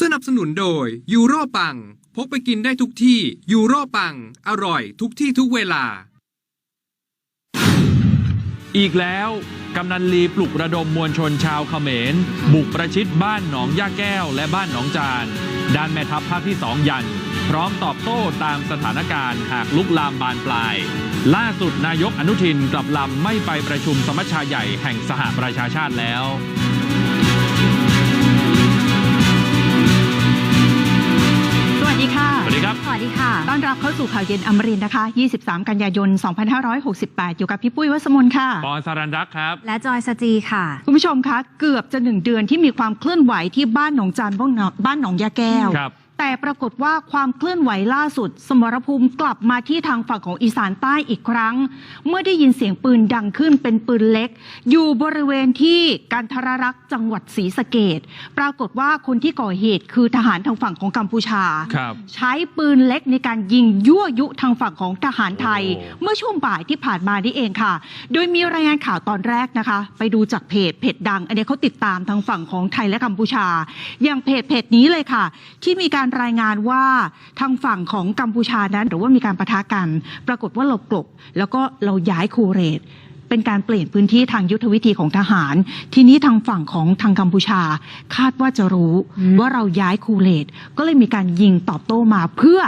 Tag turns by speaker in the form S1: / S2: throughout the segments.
S1: สนับสนุนโดยยูโรปัง พกไปกินได้ทุกที่ยูโรปัง อร่อยทุกที่ทุกเวลา
S2: อีกแล้ว กำนันลีปลุกระดมมวลชนชาวเขมร บุกประชิดบ้านหนองย่าแก้วและบ้านหนองจานด้านแม่ทัพภาคที่สองยัน พร้อมตอบโต้ตามสถานการณ์หากลุกลามบานปลาย ล่าสุดนายกอนุทินกลับลำไม่ไปประชุมสมัชชาใหญ่แห่งสหประชาชาติแล้ว
S3: วัสดีค่ะ
S2: สวัสดีครับ
S4: สวัสดีค่ะ
S3: ต้อนรับเข้าสู่ข่าวเย็นอมรินทร์นะคะ 23 กันยายน 2568 อยู่กับพี่ปุ้ยวัสมนค่ะ
S2: ปอสารันรักครับ
S4: และจอยสจีค่ะ
S3: คุณผู้ชมคะ เกือบจะหนึ่งเดือนที่มีความเคลื่อนไหวที่บ้านหนองจานบ้านหนองบ้านหนองยาแก้ว
S2: ครับ
S3: แต่ปรากฏว่าความเคลื่อนไหวล่าสุด สมรภูมิกลับมาที่ทางฝั่งของอีสานใต้อีกครั้ง เมื่อได้ยินเสียงปืนดังขึ้นเป็นปืนเล็ก อยู่บริเวณที่การทรรักษ์จังหวัดศรีสะเกดปรากฏว่าคนที่ก่อเหตุคือทหารทางฝั่งของกัมพูชา
S2: ครับ
S3: ใช้ปืนเล็กในการยิงยั่วยุทางฝั่งของทหารไทย
S2: โอ้
S3: เมื่อช่วงบ่ายที่ผ่านมานี่เองค่ะ โดยมีรายงานข่าวตอนแรกนะคะ ไปดูจากเพจเพจดัง อันนี้เขาติดตามทางฝั่งของไทยและกัมพูชา อย่างเพจเพจนี้เลยค่ะ ที่มีการรายงานว่าทางฝั่งของกัมพูชานั้น หรือว่ามีการประทะกัน ปรากฏว่าเรากลบ แล้วก็เราย้ายคูเรตเป็นการเปลี่ยนพื้นที่ทางยุทธวิธีของทหาร ทีนี้ทางฝั่งของทางกัมพูชา คาดว่าจะรู้
S4: อืม
S3: ว่าเราย้ายคูเลตก็เลยมีการยิงตอบโต้มาเพื่อ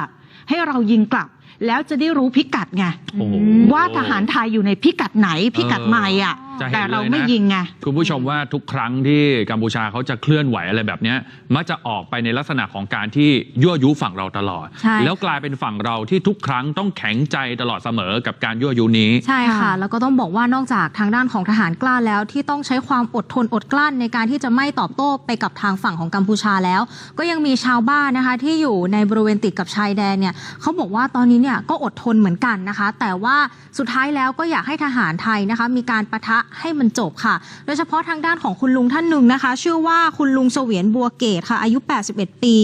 S3: ให้เรายิงกลับ แล้วจะได้รู้พิกัดไง
S2: โอ้โห
S3: ว่าทหารไทยอยู่ในพิกัดไหนพิกัดใหม่อะ
S2: จะเห็น
S3: แต่เรา
S2: เลยนะ
S3: ไม่ยิงไง
S2: คุณผู้ชมว่าทุกครั้งที่กัมพูชาเขาจะเคลื่อนไหวอะไรแบบเนี้ยมักจะออกไปในลักษณะของการที่ยั่วยุฝั่งเราตลอด
S4: ใช่
S2: แล้วกลายเป็นฝั่งเราที่ทุกครั้งต้องแข็งใจตลอดเสมอกับการยั่วยุนี้
S4: ใช่ค่ะ
S3: ค่ะ
S4: แล้วก็ต้องบอกว่านอกจากทางด้านของทหารกล้าแล้ว ที่ต้องใช้ความอดทนอดกลั้นในการที่จะไม่ตอบโต้ไปกับทางฝั่งของกัมพูชาแล้ว ก็ยังมีชาวบ้านนะคะ ที่อยู่ในบริเวณติดกับชายแดนเนี่ยเขาบอกว่าตอนนี้เนี่ยก็อดทนเหมือนกันนะคะ แต่ว่าสุดท้ายแล้วก็อยากให้ทหารไทยนะคะ มีการประทะให้มันจบค่ะ โดยเฉพาะทางด้านของคุณลุงท่านหนึ่งนะคะ ชื่อว่าคุณลุงเสวียนบัวเกตค่ะ อายุ 81 ปี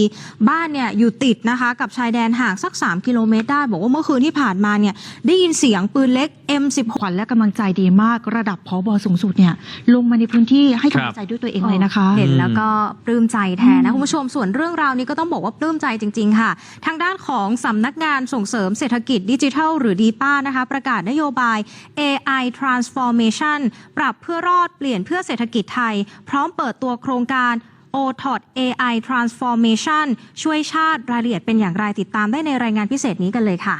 S4: บ้านเนี่ยอยู่ติดนะคะ กับชายแดนห่างสัก 3 กิโลเมตรได้ บอกว่าเมื่อคืนที่ผ่านมาเนี่ยได้ยินเสียงปืนเล็ก M16
S3: ขวัญและกำลังใจดีมาก ระดับพอบอสูงสุดเนี่ยลงมาในพื้นที่ให้กำลังใจด้วยตัวเองเลยนะคะ
S4: เห็นแล้วก็ปลื้มใจแทนนะคุณผู้ชมส่วนเรื่องราวนี้ก็ต้องบอกว่าปลื้มใจจริง ๆ ค่ะ ทางด้านของสำนักงานส่งเสริมเศรษฐกิจดิจิทัล หรือดีป้านะคะ ประกาศนโยบาย AI Transformation ปรับเพื่อรอดเปลี่ยนเพื่อเศรษฐกิจไทย พร้อมเปิดตัวโครงการ o t o t AI Transformation ช่วยชาติรายละเอียดเป็นอย่างไรติดตามได้ในรายงานพิเศษนี้กันเลยค่ะ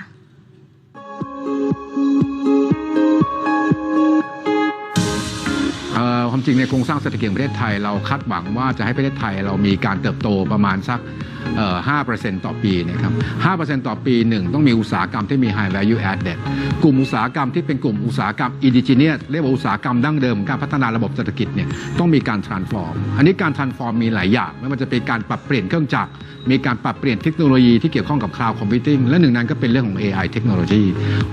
S5: ความจริงในโครงสร้างเศรษฐกิจประเทศไทยเราคาดหวังว่าจะให้ประเทศไทยเรามีการเติบโตประมาณสัก 5%ต่อปีนะครับ5%ต่อปีหนึ่งต้องมีอุตสาหกรรมที่มี high value added กลุ่มอุตสาหกรรมที่เป็นกลุ่มอุตสาหกรรม indigenous เรียกว่าอุตสาหกรรมดั้งเดิมการพัฒนาระบบเศรษฐกิจเนี่ยต้องมีการ transform อันนี้การ transform มีหลายอย่าง ไม่ว่าจะเป็นการปรับเปลี่ยนเครื่องจักร มีการปรับเปลี่ยนเทคโนโลยีที่เกี่ยวข้องกับ cloud computing และหนึ่งนั้นก็เป็นเรื่องของ AI เทคโนโลยี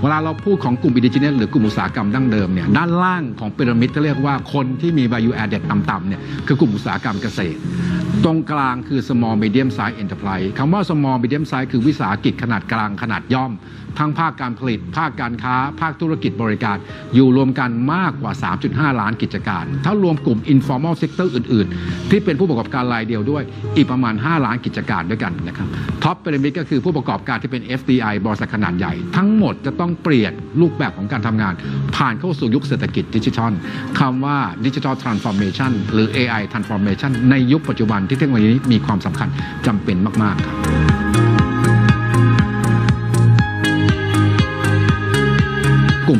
S5: เวลาเราพูดของกลุ่ม indigenous หรือกลุ่มอุตสาหกรรมดั้งเดิมเนี่ยด้านล่างของพีระมิดก็เรียกว่าคนที่มี value added ต่ำๆเนี่ยคือกลุ่มอุตสาหกรรมเกษตร ตรงกลางคือ small medium size enterprise คำว่า small medium size คือวิสาหกิจขนาดกลางขนาดย่อม ทั้งภาคการผลิต ภาคการค้า ภาคธุรกิจบริการ อยู่รวมกันมากกว่า 3.5 ล้านกิจการ ถ้ารวมกลุ่ม informal sector อื่น ๆ ที่เป็นผู้ประกอบการรายเดียวด้วย อีกประมาณ 5 ล้านกิจการด้วยกันนะครับท็อปพีระมิดก็คือผู้ประกอบการที่เป็น FDI บริษัทขนาดใหญ่ ทั้งหมดจะต้องเปลี่ยนรูปแบบของการทำงาน ผ่านเข้าสู่ยุคเศรษฐกิจดิจิทัลคำว่าดิจิทัลทรานส์ฟอร์เมชันหรือ AI transformation ในยุคปัจจุบันที่เทคโนโลยีนี้มีความสำคัญจำเป็นมาก ๆ ครับ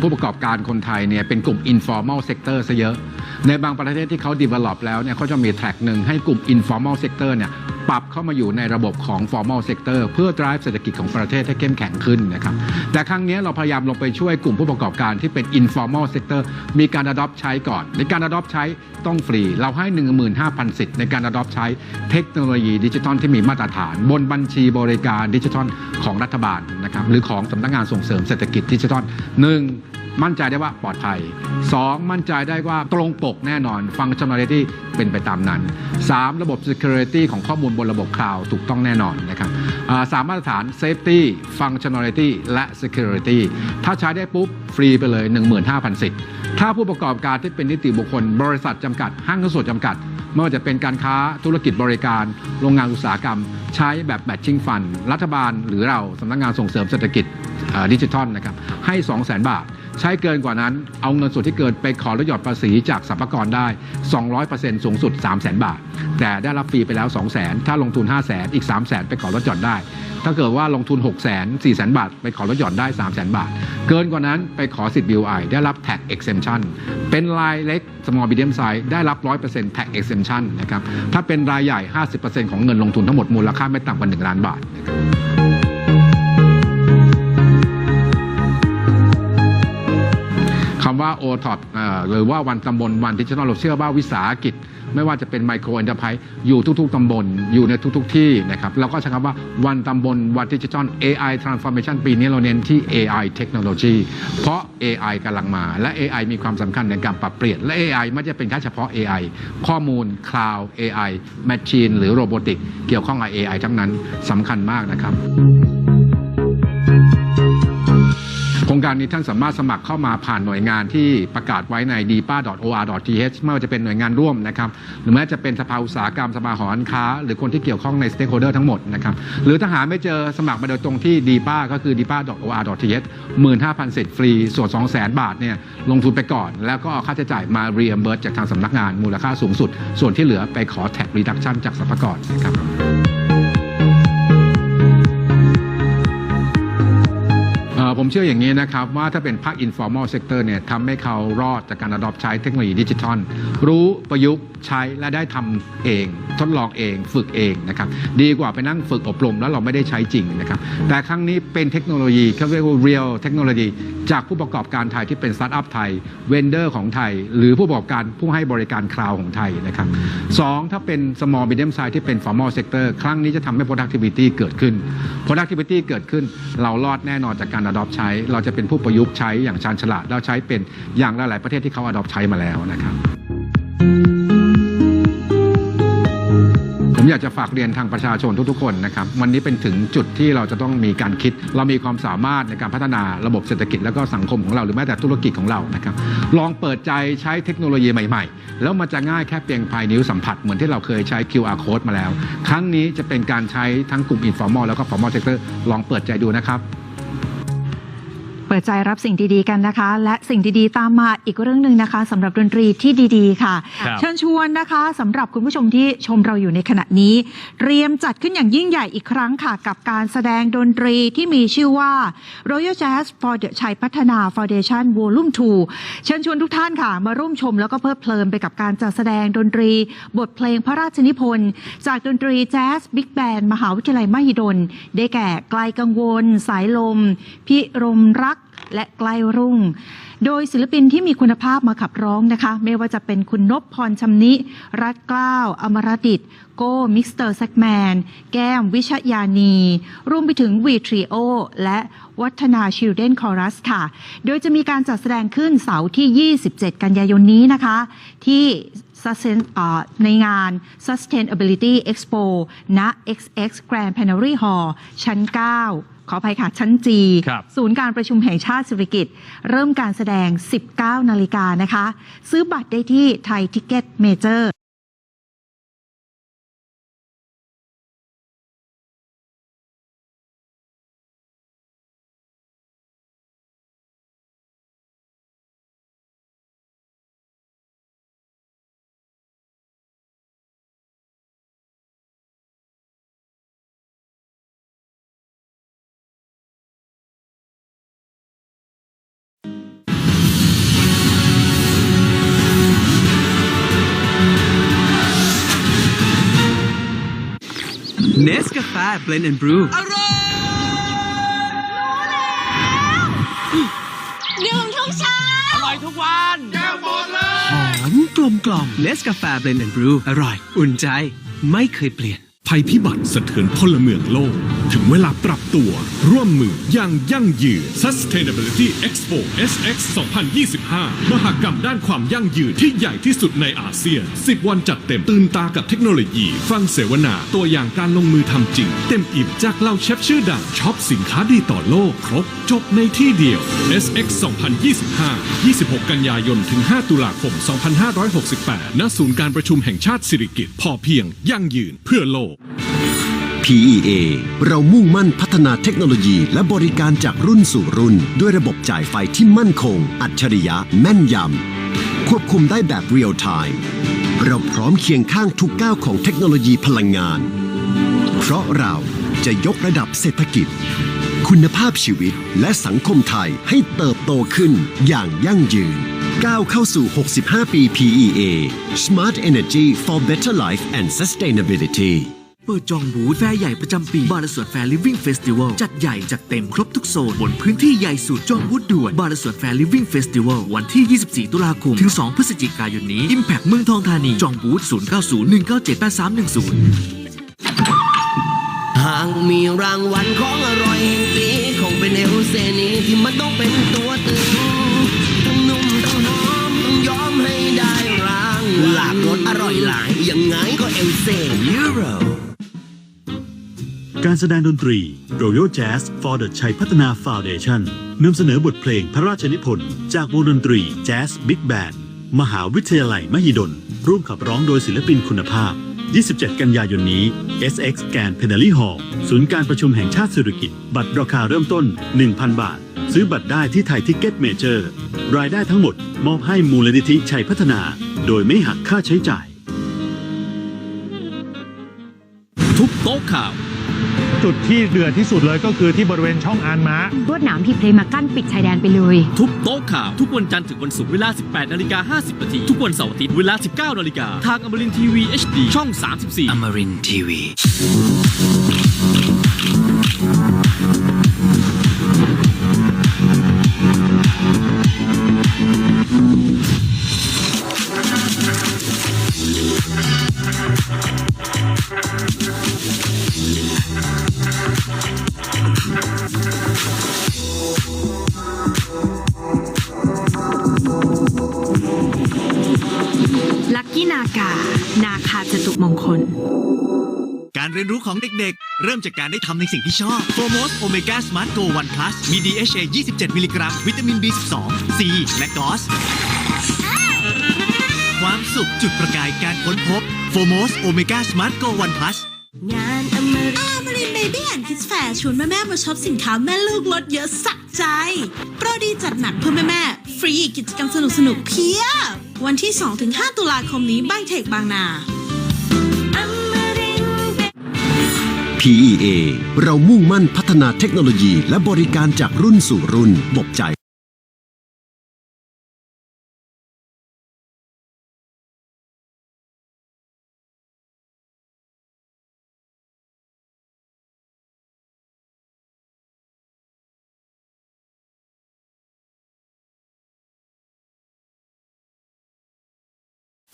S5: ผู้ประกอบการคนไทยเนี่ยเป็นกลุ่ม informal sector ซะเยอะ ในบางประเทศที่เขา develop แล้วเนี่ยเขาจะมี track หนึ่งให้กลุ่ม informal sector เนี่ยปรับเข้ามาอยู่ในระบบของ formal sector เพื่อ drive เศรษฐกิจของประเทศให้เข้มแข็งขึ้นนะครับ แต่ครั้งนี้เราพยายามลงไปช่วยกลุ่มผู้ประกอบการที่เป็น informal sector มีการ adopt ใช้ก่อน ในการ adopt ใช้ต้องฟรี เราให้ 15,000 สิทธิ์ในการ adopt ใช้เทคโนโลยีดิจิทัลที่มีมาตรฐาน บนบัญชีบริการดิจิทัลของรัฐบาลนะครับ หรือของสำนักงานส่งเสริมเศรษฐกิจดิจิทัลหนึ่ง มั่นใจได้ว่าปลอดภัย 2. มั่นใจได้ว่าตรงปกแน่นอน functionality เป็นไปตามนั้น 3. ระบบ security ของข้อมูลบนระบบคลาวด์ถูกต้องแน่นอนนะครับสามมาตรฐาน safety functionality และ security ถ้าใช้ได้ปุ๊บ ฟรีไปเลย 15,000 สิทธิ์ ถ้าผู้ประกอบการที่เป็นนิติบุคคล บริษัทจำกัด ห้างหุ้นส่วนจำกัดไม่ว่าจะเป็นการค้าธุรกิจบริการ โรงงานอุตสาหกรรม ใช้แบบแบทชิ่งฟัน รัฐบาลหรือเราสำนักงานส่งเสริมเศรษฐกิจดิจิทัลนะครับให้ 2 0 0 0 0 0 บาท ใช้เกินกว่านั้น เอาเงินส่วนที่เกินไปขอลดหย่อนภาษีจากสรรพากรได้ 200%สูงสุด 3 0 0 0 0 0 บาท แต่ได้รับฟรีไปแล้ว 2 0 0 0 0 0 ถ้าลงทุน 5 0 0 0 0 0 อีก 3 0 0 0 0 0 ไปขอลดหย่อนได้ ถ้าเกิดว่าลงทุน 6 0 0 0 0 0 4 0 0 0 0 บาท ไปขอลดหย่อนได้3 0 0 0 0 0 บาท เกินกว่านั้นไปขอสิทธิ์ BOI ได้รับ tax exemption เป็นรายเล็ก small medium size ได้รับ 100% tax exemption นะครับ ถ้าเป็นรายใหญ่ 50%ของเงินลงทุนทั้งหมดมูลค่าไม่ต่ำกว่า1ล้านบาทนะครับ คำว่า o t o p หรือว่าวันตำบลวันดิจิทัลเราเชื่อว่าวิสาหกิจ ไม่ว่าจะเป็นไมโคร e อนเตอร์ไพรส์อยู่ทุก ๆตำบลอยู่ในทุก ๆ ที่นะครับเราก็ใช้คำว่าวันตำบลวันดิจิทัล AI transformation ปีนี้เราเน้นที่ AI technology เพราะ AI กำลังมา และ AI มีความสำคัญในการปรับเปลี่ยน และ AI ไม่ใช่เป็นแค่เฉพาะ AI ข้อมูล Cloud AI Machine หรือโรบอติกเกี่ยวข้องกับ AI ทั้งนั้นสำคัญมากนะครับ รงการนี้ท่านสามารถสมัครเข้ามาผ่านหน่วยงานที่ประกาศไว้ใน d p a o r t h ไม่ว่าจะเป็นหน่วยงานร่วมนะครับหรือแม้จะเป็นสภาอุตสาหกรรมสภาหอการค้า หรือคนที่เกี่ยวข้องใน stakeholder ทั้งหมดนะครับหรือถ้าหาไม่เจอสมัครมาโดยตรงที่ d p a ก็คือ d p a o r t h 15,000เสร็จฟรีส่วน 200,000 บาทเนี่ยลงทุนไปก่อน แล้วก็เอาค่าใช้จ่ายมา reimburse จากทางสำนักงานมูลค่าสูงสุด ส่วนที่เหลือไปขอ tax reduction จากสรรพากรนะครับ เชื่ออย่างนี้นะครับ ว่าถ้าเป็นภาค informal sector เนี่ยทำให้เขารอดจากการ adopt ใช้เทคโนโลยีดิจิทัล รู้ประยุกต์ใช้และได้ทำเอง ทดลองเองฝึกเองนะครับ ดีกว่าไปนั่งฝึกอบรมแล้วเราไม่ได้ใช้จริงนะครับ แต่ครั้งนี้เป็นเทคโนโลยีเขาเรียกว่า real เทคโนโลยีจากผู้ประกอบการไทยที่เป็นสตาร์ทอัพไทยเวนเดอร์ของไทย หรือผู้ประกอบการผู้ให้บริการคลาวของไทยนะครับสองถ้าเป็น small medium size ที่เป็น formal sector ครั้งนี้จะทำให้ productivity เกิดขึ้น productivity เกิดขึ้นเรารอดแน่นอนจากการ adopt ใช้ เราจะเป็นผู้ประยุกต์ใช้อย่างชาญฉลาดแล้วใช้เป็นอย่างหลายๆประเทศที่เขา adopt ใช้มาแล้วนะครับ ผมอยากจะฝากเรียนทางประชาชนทุกๆคนนะครับ วันนี้เป็นถึงจุดที่เราจะต้องมีการคิด เรามีความสามารถในการพัฒนาระบบเศรษฐกิจแล้วก็สังคมของเราหรือแม้แต่ธุรกิจของเรานะครับ ลองเปิดใจใช้เทคโนโลยีใหม่ๆ แล้วมันจะง่ายแค่เพียงภายนิ้วสัมผัสเหมือนที่เราเคยใช้ QR code มาแล้ว ครั้งนี้จะเป็นการใช้ทั้งกลุ่ม informal แล้วก็ formal sector ลองเปิดใจดูนะครับ
S3: เปิดใจรับสิ่งดีๆกันนะคะ และสิ่งดีๆตามมาอีกเรื่องหนึ่งนะคะสำหรับดนตรีที่ดีๆ ค่ะ
S2: ครับ
S3: เชิญชวนนะคะสำหรับคุณผู้ชมที่ชมเราอยู่ในขณะนี้ เตรียมจัดขึ้นอย่างยิ่งใหญ่อีกครั้งค่ะ กับการแสดงดนตรีที่มีชื่อว่า Royal Jazz for the ชัยพัฒนา Foundation Volume 2 เชิญชวนทุกท่านค่ะ มาร่วมชมแล้วก็เพลิดเพลินไปกับการจัดแสดงดนตรี บทเพลงพระราชนิพนธ์จากดนตรีแจ๊สบิ๊กแบนมหาวิทยาลัยมหิดลได้แก่ไกลกังวล สายลม พิรมรัก และใกล้รุ่ง โดยศิลปินที่มีคุณภาพมาขับร้องนะคะ ไม่ว่าจะเป็นคุณนพพรชำนิ รัตเกล้าว อมรดิต โก้ มิสเตอร์แซกแมน แก้ม วิชยานี รวมไปถึงวีทรีโอ และวัฒนาชิลเดนคอรัสค่ะ โดยจะมีการจัดแสดงขึ้นเสาร์ที่ 27 กันยายนนี้นะคะ ที่ Susten... ในงาน Sustainability Expo ณ XX Grand Plenary Hall ชั้น 9 ขออภัยค่ะ ชั้นจี
S2: ครับ
S3: ศูนย์การประชุมแห่งชาติสิริกิตเริ่มการแสดง 19 นาฬิกานะคะ ซื้อบัตรได้ที่ไทยทิกเก็ตเมเจอร์
S6: เนสกาแฟเบลนด์แอนด์บรู
S7: ดื่มทุกเช้า
S6: อร่อยทุกวันแก้วหมดเลย หอมกลมกล่อมเนสกาแฟเบลนด์แอนด์บรูอร่อย อุ่นใจ ไม่เคยเปลี่ยน
S8: ภัยพิบัติสะเทือนพลเมืองโลก ถึงเวลาปรับตัวร่วมมืออย่างยั่งยืน Sustainability Expo SX 2025 มหกรรมด้านความยั่งยืนที่ใหญ่ที่สุดในอาเซียน 10 วันจัดเต็มตื่นตากับเทคโนโลยี ฟังเสวนา ตัวอย่างการลงมือทำจริง เต็มอิ่มจากเหล่าเชฟชื่อดังช็อปสินค้าดีต่อโลก ครบจบในที่เดียว SX 2025 26 กันยายนถึง 5 ตุลาคม 2568 ณ ศูนย์การประชุมแห่งชาติสิริกิติ์พอเพียงยั่งยืนเพื่อโลก
S9: PEA เรามุ่งมั่นพัฒนาเทคโนโลยีและบริการจากรุ่นสู่รุ่น ด้วยระบบจ่ายไฟที่มั่นคง อัจฉริยะแม่นยำ ควบคุมได้แบบเรียลไทม์เราพร้อมเคียงข้างทุกก้าวของเทคโนโลยีพลังงาน เพราะเราจะยกระดับเศรษฐกิจ คุณภาพชีวิตและสังคมไทยให้เติบโตขึ้นอย่างยั่งยืน ก้าวเข้าสู่ 65 ปี PEA Smart Energy for Better Life and Sustainability
S10: เปิดจองบูธแฟร์ใหญ่ประจำปีบาร์สวนแฟร์ลิฟวิ่งเฟสติวัลจัดใหญ่จัดเต็มครบทุกโซน บนพื้นที่ใหญ่สุดจองบูธด่วนบาร์สวนแฟร์ลิฟวิ่งเฟสติวัลวันที่ 24 ตุลาคม ถึง 2 พฤศจิกายนนี้ Impact เมืองทองธานีจองบูธ0901978310
S11: หากมีรางวัลของอร่อยแห่งปีคงเป็นเอลเซนีที่มันต้องเป็นตัวตึงทั้งนุ่มทั้งหอมต้องยอมให้ได้รางวัลหลากรสอร่อยหลายยังไงก็เอลเซยูโร
S12: การแสดงดนตรี Royal Jazz for the ชัยพัฒนา Foundation นำเสนอบทเพลงพระราชนิพนธ์จากวงดนตรี Jazz Big Band มหาวิทยาลัยมหิดล ร่วมขับร้องโดยศิลปินคุณภาพ 27 กันยายนนี้ SX แกนเพน a ลี Hall ศูนย์การประชุมแห่งชาติสุริกิตบัตรราคาเริ่มต้น 1,000 บาท ซื้อบัตรได้ที่ไทยทิกเก็ตเมเจอร์รายได้ทั้งหมด มอบให้มูลนิธิชัยพัฒนา โดยไม่หักค่าใช้จ่าย
S2: ทุบโต๊ะข่าว
S13: จุดที่เดือดที่สุดเลยก็คือที่บริเวณช่องอานม้า
S14: รวดหนามที่เพลมากั้นปิดชายแดนไปเลย
S2: ทุบโต๊ะข่าว ทุกวันจันทร์ถึงวันศุกร์เวลา 18 นาฬิกา 50 นาที ทุกวันเสาร์อาทิตย์เวลา 19 นาฬิกา ทางอมรินทีวี HD ช่อง 34
S10: อมรินทีวี
S14: กา
S10: รเรียนรู้ของเด็กๆ เริ่มจากการได้ทำในสิ่งที่ชอบ f o r m o s Omega Smart Go 1 Plus มี DHA 27 มิลลิกรัม วิตามิน B12 C และกอสความสุขจุดประกายการค้นพบ f o r m o s Omega Smart Go 1 Plus
S7: งานอมรินอมรินเบบี้แอนด์คิดแฟร์ชวนแม่แม่ๆมาช็อปสินค้าแม่ลูกลดเยอะสักใจ โปรดีจัดหนักเพื่อแม่แม่ๆฟรีกิจกรรมสนุกสนุกๆเพียบ วันที่ 2-5 ตุลาคมนี้บางเทคบางนา
S9: PEA เรามุ่งมั่นพัฒนาเทคโนโลยีและบริการจากรุ่นสู่รุ่นบบจ่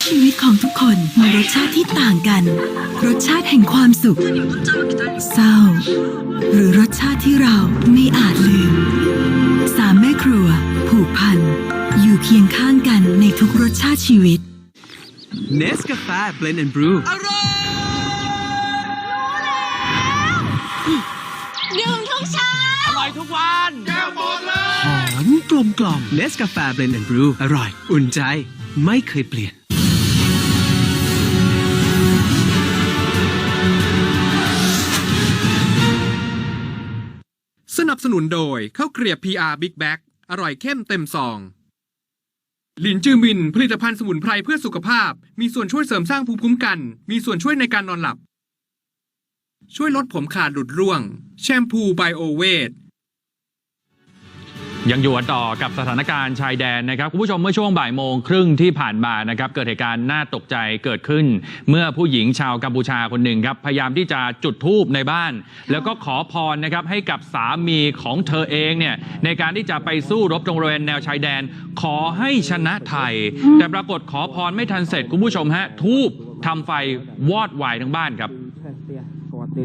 S15: ชีวิตของทุกคนมีรสชาติที่ต่างกัน รสชาติแห่งความสุข เศร้า หรือรสชาติที่เราไม่อาจลืม สามแม่ครัว ผูกพัน อยู่เคียงข้างกันในทุกรสชาติชีวิต
S6: Nescafe Blend and Brew
S7: ดื่มทุกเช้า
S2: อร่อยทุกวัน
S6: หอมกลมกล่อม Nescafe Blend and Brew อร่อย อุ่นใจ ไม่เคยเปลี่ยน
S1: สนับสนุนโดยข้าวเกรียบ PR Big Bag อร่อยเข้มเต็มซองลินจือมิน ผลิตภัณฑ์สมุนไพรเพื่อสุขภาพ มีส่วนช่วยเสริมสร้างภูมิคุ้มกัน มีส่วนช่วยในการนอนหลับ ช่วยลดผมขาดหลุดร่วง แชมพูไบโอเวท
S2: ยังอยู่ต่อกับสถานการณ์ชายแดนนะครับคุณผู้ชมเมื่อช่วงบ่ายโมงครึ่งที่ผ่านมานะครับเกิดเหตุการณ์น่าตกใจเกิดขึ้น เมื่อผู้หญิงชาวกัมพูชาคนหนึ่งครับพยายามที่จะจุดธูปในบ้าน แล้วก็ขอพรนะครับให้กับสามีของเธอเองเนี่ยในการที่จะไปสู้รบตรงบริเวณแนวชายแดน ขอให้ชนะไทย แต่ปรากฏขอพรไม่ทันเสร็จคุณผู้ชมฮะทูบทำไฟวอดวายทั้งบ้านครับ